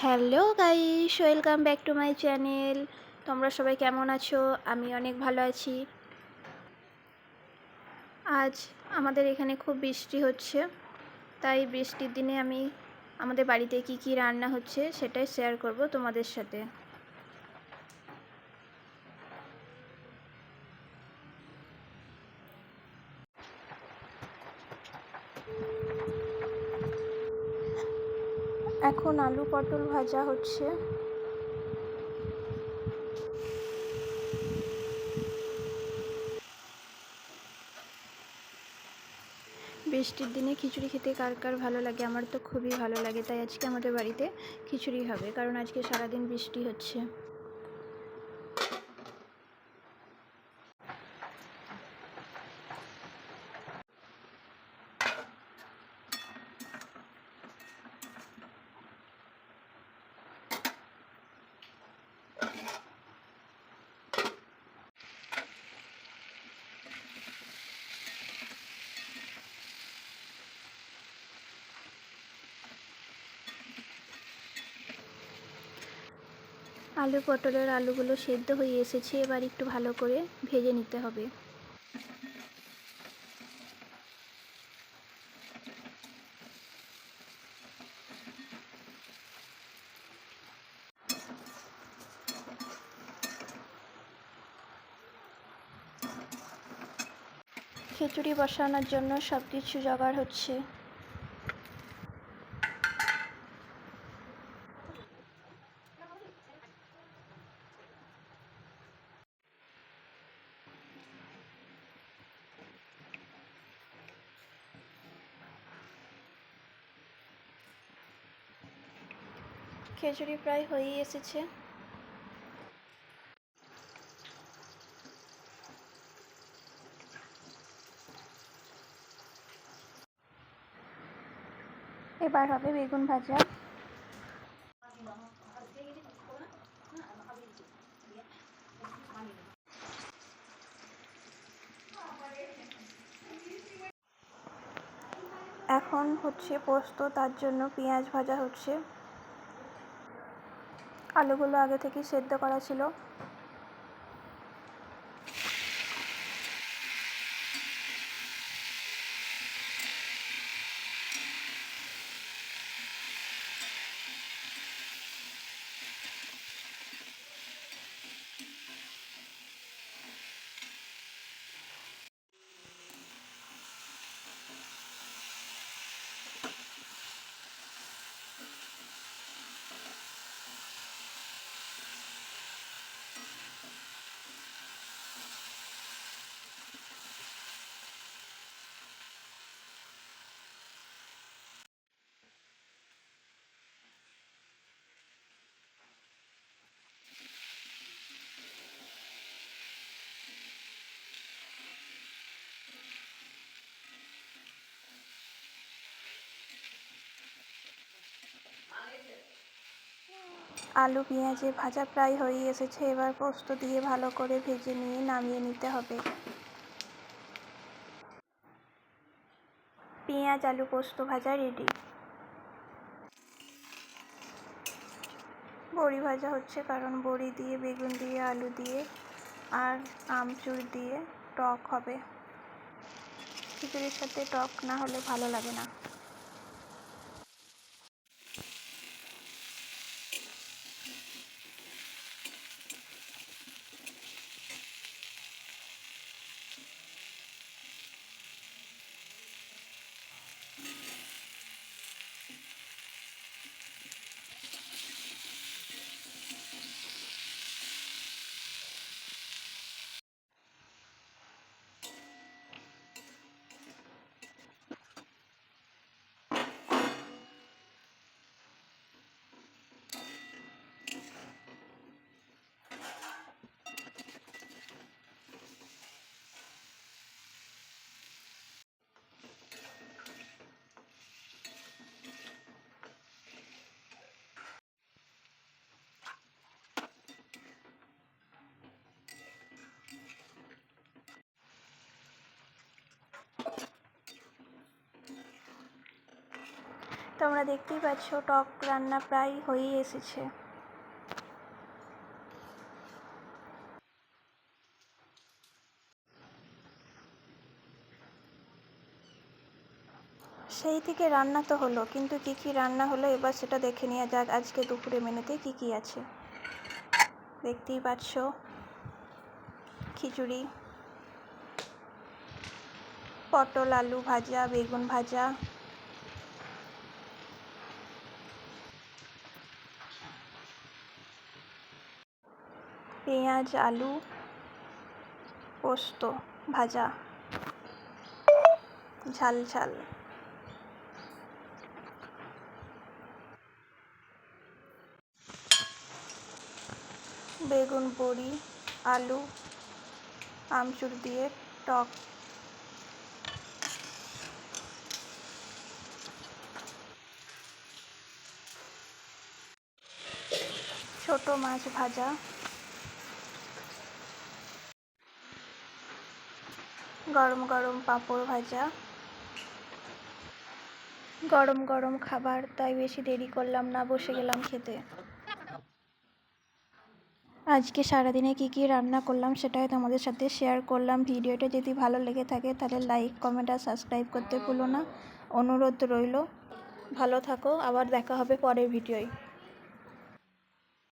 Hello guys, welcome back to my channel. তোমরা সবাই কেমন আছো? আমি অনেক ভালো আছি। আজ আমাদের এখানে খুব বৃষ্টি হচ্ছে, তাই বৃষ্টির দিনে আমি আমাদের বাড়িতে কি কি রান্না হচ্ছে সেটাই শেয়ার করব তোমাদের সাথে। এখন আলু পটল ভাজা হচ্ছে। বৃষ্টির দিনে খিচুড়ি খেতে কার কার ভালো লাগে? আমার তো খুবই ভালো লাগে, তাই আজকে আমাদের বাড়িতে খিচুড়ি হবে, কারণ আজকে সারাদিন বৃষ্টি হচ্ছে। আলু পটলের আলুগুলো সেদ্ধ হয়ে এসেছে, এবার একটু ভালো করে ভেজে নিতে হবে। খিচুড়ি বসানোর জন্য সব কিছু জোগাড় হচ্ছে। খিচুড়ি প্রায় হয়েই এসেছে। এবার হবে বেগুন ভাজা। এখন হচ্ছে পোস্ত, তার জন্য পেঁয়াজ ভাজা হচ্ছে। আলুগুলো আগে থেকেই সেদ্ধ করা ছিল। আলু, পেঁয়াজে ভাজা প্রায় হয়ে এসেছে। এবার পোস্ত দিয়ে ভালো করে ভেজে নিয়ে নামিয়ে নিতে হবে। পেঁয়াজ, আলু, পোস্ত ভাজা রেডি বড়ি ভাজা হচ্ছে কারণ বড়ি দিয়ে, বেগুন দিয়ে, আলু দিয়ে আর আমচুর দিয়ে টক হবে। খিচুড়ির সাথে টক না হলে ভালো লাগে না। তোমরা দেখতেই পাচ্ছ, টক রান্না প্রায় হয়েই এসেছে। সেই থেকে রান্না তো হলো, কিন্তু কি কি রান্না হলো এবার সেটা দেখে নেওয়া যাক। আজকে দুপুরে মেনুতে কি কি আছে? দেখতেই পাচ্ছ, খিচুড়ি, পটল, আলু ভাজা, বেগুন ভাজা পেঁয়াজ, আলু, পোস্ত ভাজা। ঝাল ঝাল। বেগুন, বড়ি, আলু, আমচুর দিয়ে টক। ছোট মাছ ভাজা। গরম গরম পাঁপড় ভাজা। গরম গরম খাবার, তাই বেশি দেরি করলাম না, বসে গেলাম খেতে। আজকে সারাদিনে কী কী রান্না করলাম সেটাই তোমাদের সাথে শেয়ার করলাম। ভিডিওটা যদি ভালো লেগে থাকে, তাহলে লাইক কমেন্ট আর সাবস্ক্রাইব করতে ভুলো না। অনুরোধ রইল। ভালো থাকো, আবার দেখা হবে পরের ভিডিওয়।